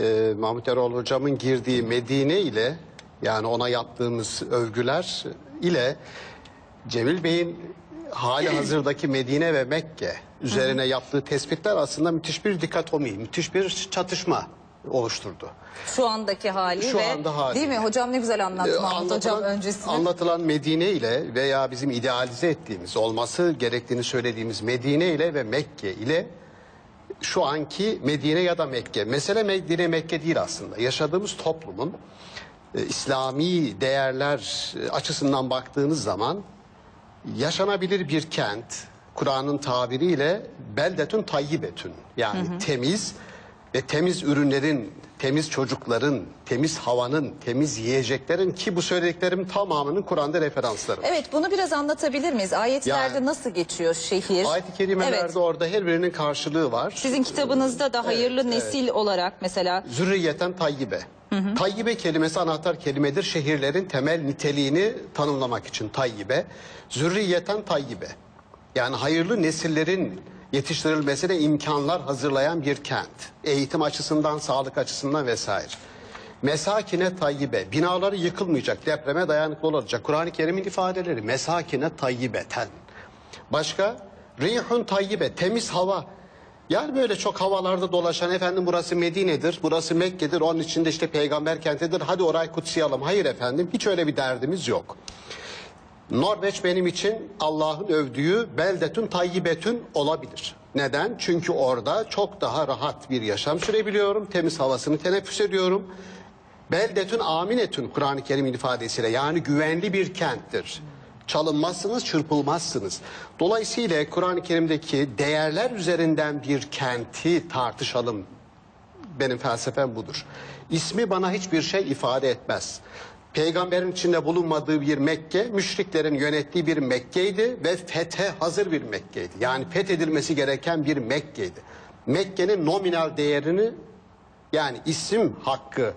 e, Mahmut Erol hocamın girdiği Medine ile yani ona yaptığımız övgüler ile Cemil Bey'in hali hazırdaki Medine ve Mekke üzerine yaptığı tespitler aslında müthiş bir dikotomi, müthiş bir çatışma oluşturdu. Şu andaki hali Şu ve anda hali. değil mi hocam ne güzel anlattı Ee, hocam öncesini. anlatılan Medine ile veya bizim idealize ettiğimiz olması gerektiğini söylediğimiz Medine ile ve Mekke ile şu anki Medine ya da Mekke. Mesele Medine Mekke değil aslında. Yaşadığımız toplumun e, İslami değerler e, açısından baktığınız zaman yaşanabilir bir kent Kur'an'ın tabiriyle beldetün tayyibetün yani temiz ve temiz ürünlerin, temiz çocukların, temiz havanın, temiz yiyeceklerin ki bu söylediklerim tamamının Kur'an'da referansları. Evet bunu biraz anlatabilir miyiz? Ayetlerde Yani- nasıl geçiyor şehir? Ayet-i kerimelerde Evet. orada her birinin karşılığı var. Sizin kitabınızda da hayırlı nesil olarak mesela Zürriyeten tayyibe. Tayyibe kelimesi anahtar kelimedir. Şehirlerin temel niteliğini tanımlamak için tayyibe. Zürriyeten tayyibe. Yani hayırlı nesillerin yetiştirilmesine imkanlar hazırlayan bir kent. Eğitim açısından, sağlık açısından vesaire. Mesakine tayyibe. Binaları yıkılmayacak, depreme dayanıklı olacak. Kur'an-ı Kerim'in ifadeleri mesakine tayyibeten. Başka? Rihun tayyibe, temiz hava. Yani böyle çok havalarda dolaşan efendim burası Medine'dir, burası Mekke'dir, onun içinde işte peygamber kentidir, hadi orayı kutsayalım. Hayır efendim, hiç öyle bir derdimiz yok. Norveç benim için Allah'ın övdüğü beldetün tayyibetün olabilir. Neden? Çünkü orada çok daha rahat bir yaşam sürebiliyorum, temiz havasını teneffüs ediyorum. Beldetün aminetün Kur'an-ı Kerim'in ifadesiyle yani güvenli bir kenttir. Çalınmazsınız, çırpılmazsınız. Dolayısıyla Kur'an-ı Kerim'deki değerler üzerinden bir kenti tartışalım. Benim felsefem budur. İsmi bana hiçbir şey ifade etmez. Peygamberin içinde bulunmadığı bir Mekke, müşriklerin yönettiği bir Mekke'ydi ve fethe hazır bir Mekke'ydi. Yani fethedilmesi gereken bir Mekke'ydi. Mekke'nin nominal değerini yani isim hakkı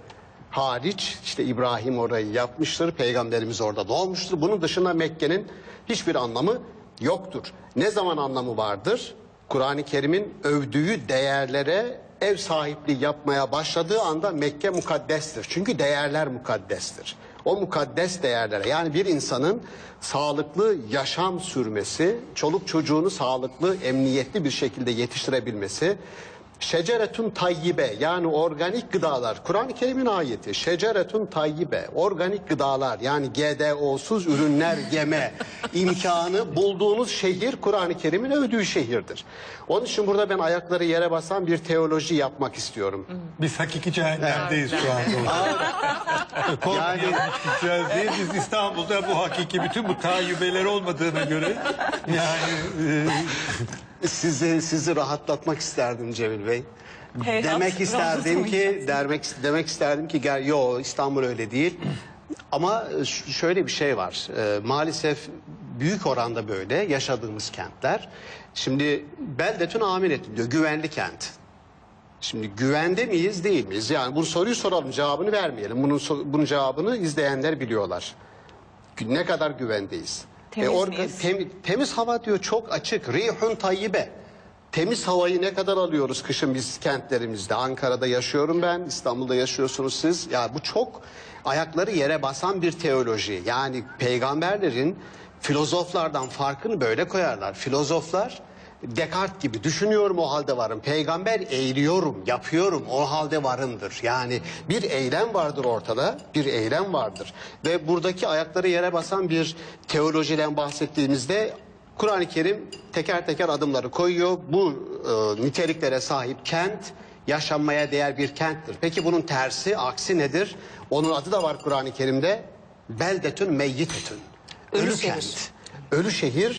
hariç işte İbrahim orayı yapmıştır, peygamberimiz orada doğmuştur. Bunun dışında Mekke'nin hiçbir anlamı yoktur. Ne zaman anlamı vardır? Kur'an-ı Kerim'in övdüğü değerlere ev sahipliği yapmaya başladığı anda Mekke mukaddestir. Çünkü değerler mukaddestir. O mukaddes değerlere yani bir insanın sağlıklı yaşam sürmesi, çoluk çocuğunu sağlıklı, emniyetli bir şekilde yetiştirebilmesi, Şeceretun tayyibe yani organik gıdalar. Kur'an-ı Kerim'in ayeti. Şeceretun tayyibe organik gıdalar yani GDO'suz ürünler yeme imkanı bulduğunuz şehir Kur'an-ı Kerim'in övdüğü şehirdir. Onun için burada ben ayakları yere basan bir teoloji yapmak istiyorum. Biz hakiki cehennemdeyiz şu anda. Gideceğiz diye biz İstanbul'da bu hakiki bütün bu tayyübeler olmadığına göre yani e, Sizi sizi rahatlatmak isterdim Cemil Bey. Hey, demek isterdim ki demek demek isterdim ki gel yo İstanbul öyle değil. Ama şöyle bir şey var. Ee, maalesef büyük oranda böyle yaşadığımız kentler. Şimdi beldetün aminet diyor güvenli kent. Şimdi güvende miyiz değil miyiz? Yani bu soruyu soralım cevabını vermeyelim. Bunun, bunun cevabını izleyenler biliyorlar. Ne kadar güvendeyiz? Temiz orga- miyiz? tem- temiz hava diyor çok açık. Rihun tayyibe. Temiz havayı ne kadar alıyoruz kışın biz kentlerimizde? Ankara'da yaşıyorum ben, İstanbul'da yaşıyorsunuz siz. Ya bu çok ayakları yere basan bir teoloji. Yani peygamberlerin filozoflardan farkını böyle koyarlar. Filozoflar Descartes gibi düşünüyorum o halde varım. Peygamber eğiliyorum, yapıyorum o halde varımdır. Yani bir eylem vardır ortada, bir eylem vardır. Ve buradaki ayakları yere basan bir teolojiden bahsettiğimizde Kur'an-ı Kerim teker teker adımları koyuyor. Bu e, niteliklere sahip kent yaşanmaya değer bir kenttir. Peki bunun tersi, aksi nedir? Onun adı da var Kur'an-ı Kerim'de. Beldetün meyyitetün. Ölü Ölü kent. Ölü şehir